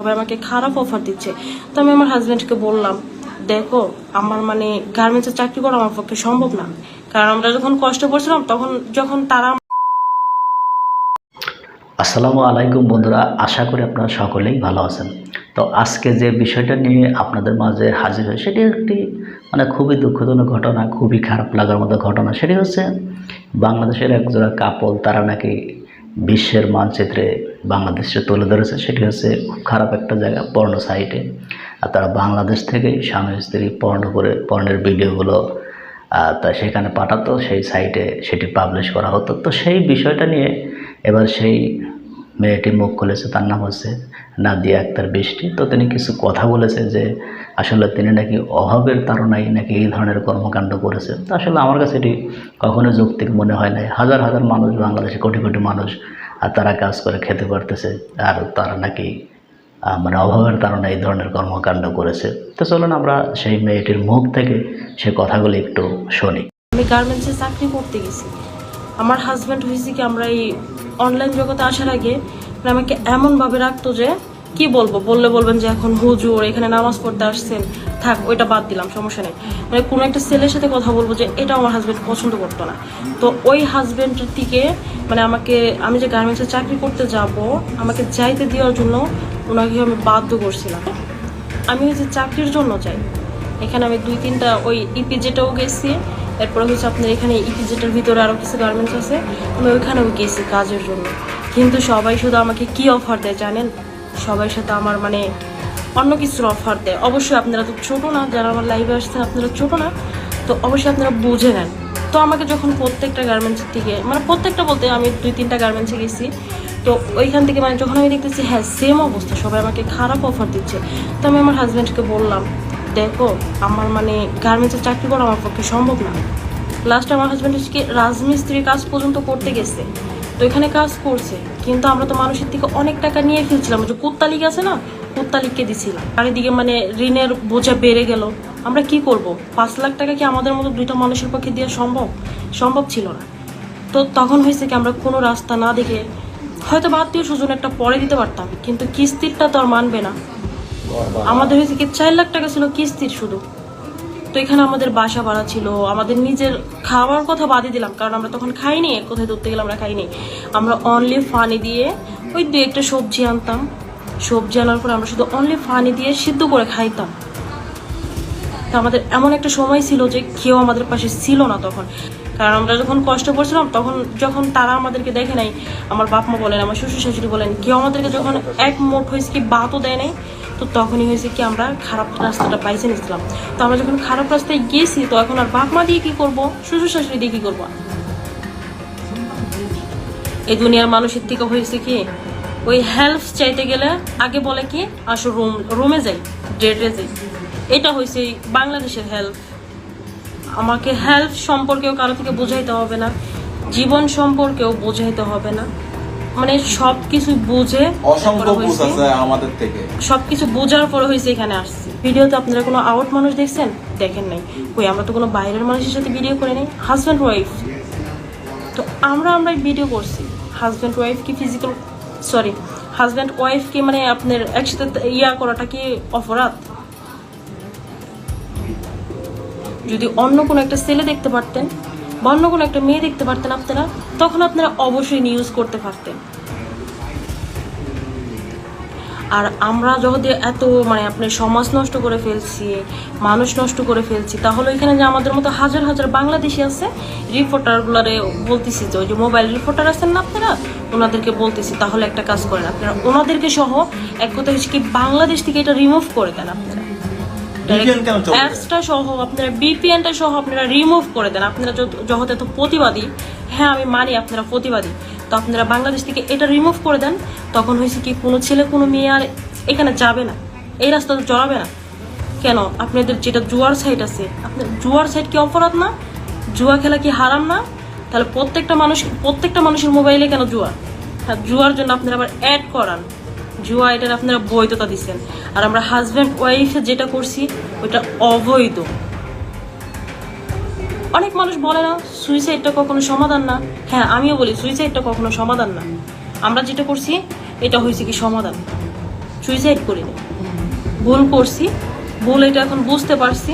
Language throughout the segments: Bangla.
সবাই আমাকে খারাপ অফার দিচ্ছে। তো আমি আমার হাজবেন্ডকে বললাম, দেখো, আমার মানে গার্মেন্টসে চাকরি করা আমার পক্ষে সম্ভব না। কারণ আমরা যখন কষ্ট করছিলাম তখন যখন তারা আসসালামু আলাইকুম বন্ধুরা, আশা করি আপনারা সকলেই ভালো আছেন। তো আজকে যে বিষয়টা নিয়ে আপনাদের মাঝে হাজির হয় সেটি একটি মানে খুবই দুঃখজনক ঘটনা, খুবই খারাপ লাগার মতো ঘটনা। সেটি হচ্ছে বাংলাদেশের একজোড়া কাপল তারা নাকি বিশ্বের মানচিত্রে বাংলাদেশে তুলে ধরেছে, সেটি হচ্ছে খুব খারাপ একটা জায়গা পর্ণ সাইটে আর তারা বাংলাদেশ থেকেই স্বামী স্ত্রী পর্ণ করে পর্ণের ভিডিওগুলো তা সেখানে পাঠাতো, সেই সাইটে সেটি পাবলিশ করা হতো। তো সেই বিষয়টা নিয়ে এবার সেই মেয়েটি মুখ খুলেছে, তার নাম হচ্ছে নাদিয়া আক্তার বৃষ্টি। তো তিনি কিছু কথা বলেছে যে, আসলে তিনি নাকি অভাবের তাড়নায় নাকি এই ধরনের কর্মকাণ্ড করেছে। তো আসলে আমার কাছে এটি কখনো যৌক্তিক মনে হয় নাই। হাজার হাজার মানুষ, বাংলাদেশে কোটি কোটি মানুষ আর তারা কাজ করে খেতে পারতেছে। আর তারা নাকি মানে অভাবের কারণে এই ধরনের কর্মকাণ্ড করেছে। তো চলুন আমরা সেই মেয়েটির মুখ থেকে সে কথাগুলি একটু শুনি। আমি গার্মেন্টসে চাকরি করতে গেছি। আমার হাজব্যান্ড হয়েছে কি আমরা এই অনলাইন জগতে আসার আগে মানে আমাকে এমনভাবে রাখতো যে কি বলব? বললে বলবেন যে এখন হুজুর, এখানে নামাজ পড়তে আসছেন। থাক, ওইটা বাদ দিলাম, সমস্যা নেই। মানে কোনো একটা ছেলের সাথে কথা বলব যে এটা আমার হাজব্যান্ড পছন্দ করতো না। তো ওই হাজব্যান্ডের থেকে মানে আমাকে, আমি যে গার্মেন্টসে চাকরি করতে যাব, আমাকে যাইতে দেওয়ার জন্য ওনাকে আমি বাধ্য করছিলাম। আমি হচ্ছে চাকরির জন্য চাই এখানে আমি দুই তিনটা ওই ইপিজেটেও গেছি। এরপরে হচ্ছে আপনার এখানে ইপিজেটের ভিতরে আরও কিছু গার্মেন্টস আছে, আমি ওইখানেও গেছি কাজের জন্য। কিন্তু সবাই শুধু আমাকে কি অফার দেয় জানেন? সবার সাথে আমার মানে অন্য কিছুর অফার দেয়। অবশ্যই আপনারা তো ছোটো না, যারা আমার লাইভে আসছেন আপনারা ছোটো না, তো অবশ্যই আপনারা বুঝে নেন। তো আমাকে যখন প্রত্যেকটা গার্মেন্টসের থেকে মানে প্রত্যেকটা বলতে আমি দুই তিনটা গার্মেন্টসে গেছি, তো ওইখান থেকে মানে যখন আমি দেখতেছি হ্যাঁ সেম অবস্থা, সবাই আমাকে খারাপ অফার দিচ্ছে। তো আমি আমার হাজব্যান্ডকে বললাম, দেখো, আমার মানে গার্মেন্টসে চাকরি করা আমার পক্ষে সম্ভব না। লাস্ট আমার হাজব্যান্ড হচ্ছে কি রাজমিস্ত্রি কাজ পর্যন্ত করতে গেছে। তো এখানে কাজ করছে। কিন্তু আমরা তো মানুষের থেকে অনেক টাকা নিয়ে ফেলছিলাম। যে কুত্তালিক আছে না? কুত্তালিককে দিছিলাম। চারিদিকে মানে ঋণের বোঝা বেড়ে গেল। আমরা কি করব? পাঁচ লাখ টাকা কি আমাদের মতো দুইটা মানুষের পক্ষে দেওয়া সম্ভব? সম্ভব ছিল না। তো তখন হয়েছে কি, আমরা কোনো রাস্তা না দেখে হয়তো আত্মীয় স্বজন একটা পরে দিতে পারতাম, কিন্তু কিস্তিরটা তো আর মানবে না। আমাদের হয়েছে কি, চার লাখ টাকা ছিল কিস্তির শুধু। তো এখানে আমাদের বাসা ভাড়া ছিল। আমাদের নিজের খাওয়ার কথা বাদই দিলাম, কারণ আমরা তখন খাইনি, কোথায় ধরতে গেলে আমরা খাইনি। আমরা অনলি ফানি দিয়ে ওই দু একটা সবজি আনতাম। সবজি আনার পর আমরা শুধু অনলি ফানি দিয়ে সিদ্ধ করে খাইতাম। তো আমাদের এমন একটা সময় ছিল যে কেউ আমাদের পাশে ছিল না তখন। কারণ আমরা যখন কষ্ট করছিলাম, তখন যখন তারা আমাদেরকে দেখে নাই, আমার বাপ মা বলেন, আমার শ্বশুর শাশুড়ি বলেন, কেউ আমাদেরকে যখন এক মোট হয়েছে কি বাতও দেয় নাই তো তখনই হয়েছে কি আমরা খারাপ রাস্তাটা পাইছে নিয়েছিলাম তো আমরা যখন খারাপ রাস্তায় গেছি তো এখন আর বাপ মা দিয়ে কি করব? শ্বশুর শাশুড়ি দিয়ে কি করব? এই দুনিয়ার মানুষের থেকে হয়েছে কি, ওই হেল্প চাইতে গেলে আগে বলে কি, আসো রুম রুমে যাই ডেটে যাই। এটা হয়েছে বাংলাদেশের হেল্প আমাকে হেল্প সম্পর্কেও কারও থেকে বোঝাইতে হবে না, জীবন সম্পর্কেও বোঝাইতে হবে না। মানে সব কিছু বুঝে অসংখ্য বুঝ আছে আমাদের থেকে। সবকিছু বোঝার পরে হয়েছে এখানে আসছি। ভিডিওতে আপনারা কোনো আউট মানুষ দেখছেন? দেখেন নাই। কই আমরা তো কোনো বাইরের মানুষের সাথে ভিডিও করে নাই। হাজব্যান্ড ওয়াইফ তো আমরা আমরা ভিডিও করছি। হাজব্যান্ড ওয়াইফ কি ফিজিক্যাল সরি হাজব্যান্ড ওয়াইফ কি মানে আপনার একসাথে ইয়া করাটা কি অপরাধ? যদি অন্য কোনো একটা ছেলে দেখতে পারতেন বা অন্য কোনো একটা মেয়ে দেখতে পারতেন আপনারা, তখন আপনারা অবশ্যই নিউজ করতে পারতেন আর আমরা যদি এত মানে আপনি সমাজ নষ্ট করে ফেলছি, মানুষ নষ্ট করে ফেলছি, তাহলে এখানে যে আমাদের মতো হাজার হাজার বাংলাদেশি আছে রিপোর্টারগুলারে বলতেছি যে, ওই যে মোবাইল রিপোর্টার আছেন না আপনারা, ওনাদেরকে বলতেছি, তাহলে একটা কাজ করেন আপনারা ওনাদেরকে সহ এক কথা কি বাংলাদেশ থেকে এটা রিমুভ করে দেন আপনারা? অ্যাপসটা সহ আপনারা বিপিএনটা সহ আপনারা রিমুভ করে দেন। আপনারা যত- এত প্রতিবাদী হ্যাঁ আমি মানি আপনারা প্রতিবাদী তো আপনারা বাংলাদেশ থেকে এটা রিমুভ করে দেন। তখন হয়েছে কি কোনো ছেলে কোনো মেয়ে আর এখানে যাবে না। এই রাস্তাতে চড়াবে না। কেন? আপনাদের যেটা জুয়ার সাইড আছে আপনার জুয়ার সাইড কি অপরাধ না? জুয়া খেলা কি হারাম না? তাহলে প্রত্যেকটা মানুষ প্রত্যেকটা মানুষের মোবাইলে কেন জুয়া? হ্যাঁ জুয়ার জন্য আপনারা আবার অ্যাড করান। জুয়া এটার আপনারা বৈধতা দিচ্ছেন আর আমরা হাজব্যান্ড ওয়াইফে যেটা করছি, ওইটা অবৈধ। অনেক মানুষ বলে না সুইসাইডটা কখনো সমাধান না। হ্যাঁ আমিও বলি সুইসাইডটা কখনো সমাধান না। আমরা যেটা করছি, এটা হয়েছে কি সমাধান। সুইসাইড করিনি ভুল করছি, ভুল এটা এখন বুঝতে পারছি।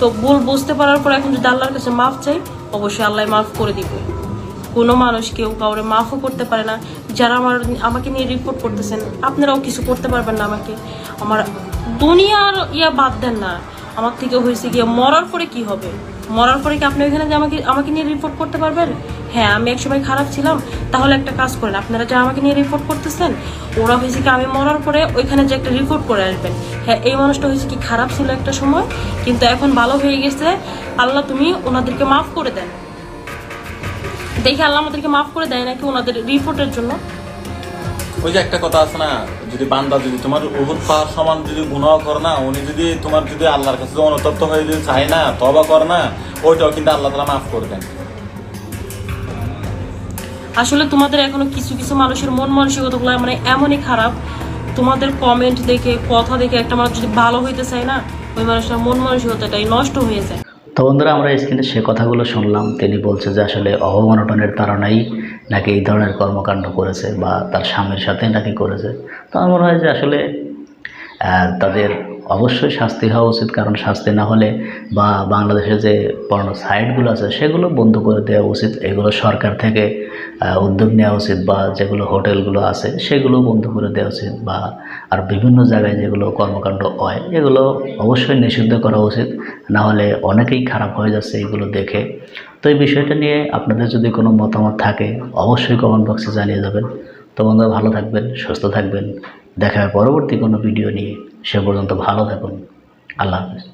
তো ভুল বুঝতে পারার পর এখন যদি আল্লাহর কাছে মাফ চাই, অবশ্যই আল্লাহ মাফ করে দিব। কোনো মানুষ কেউ কাউরে মাফও করতে পারে না। যারা আমার আমাকে নিয়ে রিপোর্ট করতেছেন, আপনারাও কিছু করতে পারবেন না আমাকে। আমার দুনিয়ার ইয়া বাদ দেন না। আমার থেকে হয়েছে গিয়ে মরার পরে কি হবে? মরার পরে কি আপনি ওইখানে যে আমাকে আমাকে নিয়ে রিপোর্ট করতে পারবেন? হ্যাঁ আমি একসময় খারাপ ছিলাম। তাহলে একটা কাজ করেন। আপনারা যা আমাকে নিয়ে রিপোর্ট করতেছেন, ওরা হয়েছে কি আমি মরার পরে ওইখানে যে একটা রিপোর্ট করে আসবেন। হ্যাঁ এই মানুষটা হয়েছে কি খারাপ ছিল একটা সময়, কিন্তু এখন ভালো হয়ে গেছে। আল্লাহ তুমি ওনাদেরকে মাফ করে দেন। দেখে আল্লাহ আমাদেরকে মাফ করে দেয় নাকি ওনাদের রিপোর্টের জন্য? ওই যে একটা কথা আছে না যদি বান্দা যদি তোমার উহুদ পাহাড় সমান যদি করে না উনি যদি তোমার যদি আল্লাহর কাছে অনুতপ্ত হয়ে যদি চায় না তবা করে না ওইটাও কিন্তু আল্লাহ তালা মাফ করে দেন। আসলে তোমাদের এখনও কিছু কিছু মানুষের মন মানসিকতাগুলো মানে এমনই খারাপ। তোমাদের কমেন্ট দেখে কথা দেখে একটা মানুষ যদি ভালো হইতে চায় না ওই মানুষটার মন মানসিকতাটাই নষ্ট হয়ে যায়। তো বন্ধুরা, আমরা স্ক্রিনে সে কথাগুলো শুনলাম। তিনি বলছে যে আসলে অবমানটনের কারণেই নাকি এই ধরনের কর্মকাণ্ড করেছে বা তার স্বামীর সাথে নাকি করেছে। তো আমার মনে হয় যে আসলে তাদের অবশ্যই শাস্তি হওয়া উচিত, কারণ শাস্তি না হলে বা বাংলাদেশে যে পর্ণ সাইটগুলো আছে সেগুলো বন্ধ করে দেওয়া উচিত। এগুলো সরকার থেকে উদ্যোগ নেওয়া উচিত বা যেগুলো হোটেলগুলো আছে সেগুলো বন্ধ করে দেওয়া উচিত বা আর বিভিন্ন জায়গায় যেগুলো কর্মকাণ্ড হয় এগুলো অবশ্যই নিষিদ্ধ করা উচিত। না হলে অনেকেই খারাপ হয়ে যাচ্ছে এগুলো দেখে। তো এই বিষয়টা নিয়ে আপনাদের যদি কোনো মতামত থাকে অবশ্যই কমেন্ট বক্সে জানিয়ে যাবেন। তো বন্ধুরা ভালো থাকবেন, সুস্থ থাকবেন। দেখা পরবর্তী কোনো ভিডিও নিয়ে। সে পর্যন্ত ভালো থাকুন। আল্লাহ হাফিজ।